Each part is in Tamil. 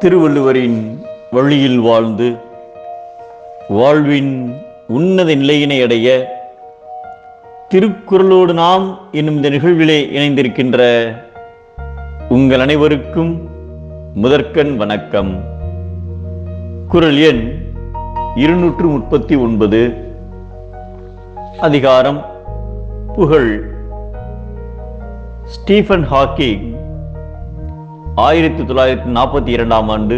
திருவள்ளுவரின் வழியில் வாழ்ந்து வாழ்வின் உன்னத நிலையினை அடைய திருக்குறளோடு நாம் என்னும் இந்த நிகழ்விலே இணைந்திருக்கின்ற உங்கள் அனைவருக்கும் முதற்கண் வணக்கம். குறள் எண் இருநூற்று முப்பத்தி ஒன்பது. அதிகாரம் புகழ். ஸ்டீஃபன் ஹாக்கிங் ஆயிரத்தி தொள்ளாயிரத்தி நாற்பத்தி இரண்டாம் ஆண்டு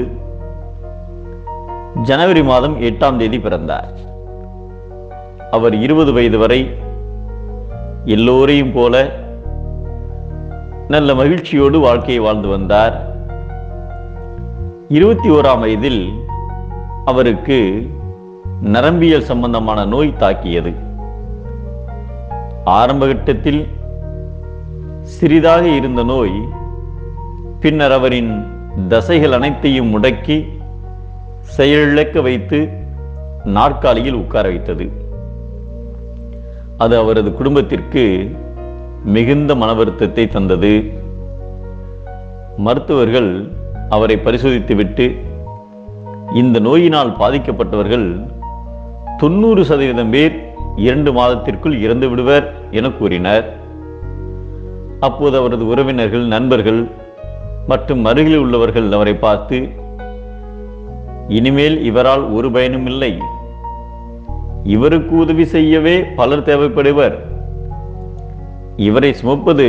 ஜனவரி மாதம் எட்டாம் தேதி பிறந்தார். அவர் இருபது வயது வரை எல்லோரையும் போல நல்ல மகிழ்ச்சியோடு வாழ்க்கையை வாழ்ந்து வந்தார். இருபத்தி ஓராம் வயதில் அவருக்கு நரம்பியல் சம்பந்தமான நோய் தாக்கியது. ஆரம்ப கட்டத்தில் சிறிதாக இருந்த நோய் பின்னர் அவரின் தசைகள் அனைத்தையும் முடக்கி செயலிழக்க வைத்து நாற்காலியில் உட்கார வைத்தது. அது அவரது குடும்பத்திற்கு மிகுந்த மன வருத்தத்தை தந்தது. மருத்துவர்கள் அவரை பரிசோதித்துவிட்டு இந்த நோயினால் பாதிக்கப்பட்டவர்கள் தொண்ணூறு சதவீதம் பேர் இரண்டு மாதத்திற்குள் இறந்து விடுவர் என கூறினர். அப்போது அவரது உறவினர்கள் நண்பர்கள் மற்றும் அருகில் உள்ளவர்கள் அவரை பார்த்து இனிமேல் இவரால் ஒரு பயனும் இல்லை. இவருக்கு உதவி செய்யவே பலர் தேவைப்படுவர். இவரை சுமப்பது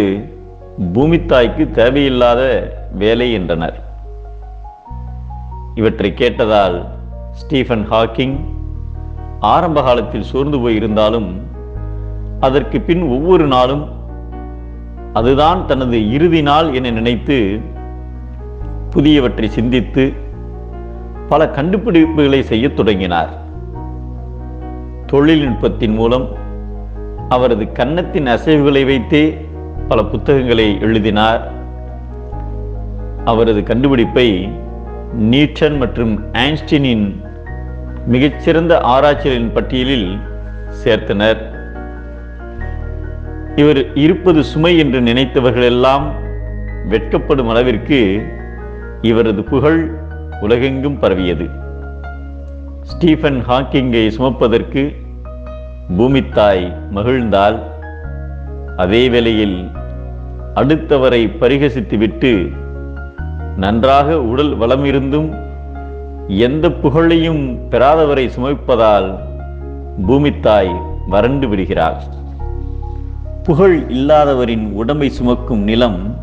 பூமித்தாய்க்கு தேவையில்லாத வேலை என்றனர். இவற்றை கேட்டதால் ஸ்டீஃபன் ஹாக்கிங் ஆரம்ப காலத்தில் சோர்ந்து போயிருந்தாலும் அதற்கு பின் ஒவ்வொரு நாளும் அதுதான் தனது இறுதி நாள் என நினைத்து புதியவற்றை சிந்தித்து பல கண்டுபிடிப்புகளை செய்ய தொடங்கினார். தொழில்நுட்பத்தின் மூலம் அவரது கன்னத்தின் அசைவுகளை வைத்தே பல புத்தகங்களை எழுதினார். அவரது கண்டுபிடிப்பை நீட்டன் மற்றும் ஆன்ஸ்டினின் மிகச்சிறந்த ஆராய்ச்சிகளின் பட்டியலில் சேர்த்தனர். இவர் இருப்பது சுமை என்று நினைத்தவர்களெல்லாம் வெட்கப்படும் அளவிற்கு இவரது புகழ் உலகெங்கும் பரவியது. ஸ்டீஃபன் ஹாக்கிங்கை சுமப்பதற்கு பூமித்தாய் மகிழ்ந்தால் அதே வேளையில் அடுத்தவரை பரிகசித்துவிட்டு நன்றாக உடல் வளம் இருந்தும் எந்த புகழையும் பெறாதவரை சுமப்பதால் பூமித்தாய் வறண்டு விடுகிறார். புகழ் இல்லாதவரின் உடம்பை சுமக்கும் நிலம்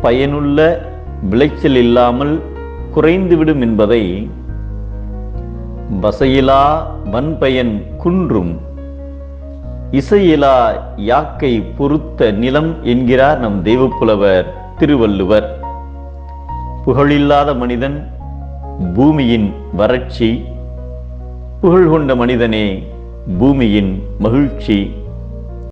பயனுள்ள விளைச்சல் இல்லாமல் குறைந்துவிடும் என்பதை வசையிலா வன்பயன் குன்றும் இசையிலா யாக்கை பொறுத்த நிலம் என்கிறார் நம் தெய்வப்புலவர் திருவள்ளுவர். புகழில்லாத மனிதன் பூமியின் வறட்சி புகழ் கொண்ட மனிதனே பூமியின் மகிழ்ச்சி.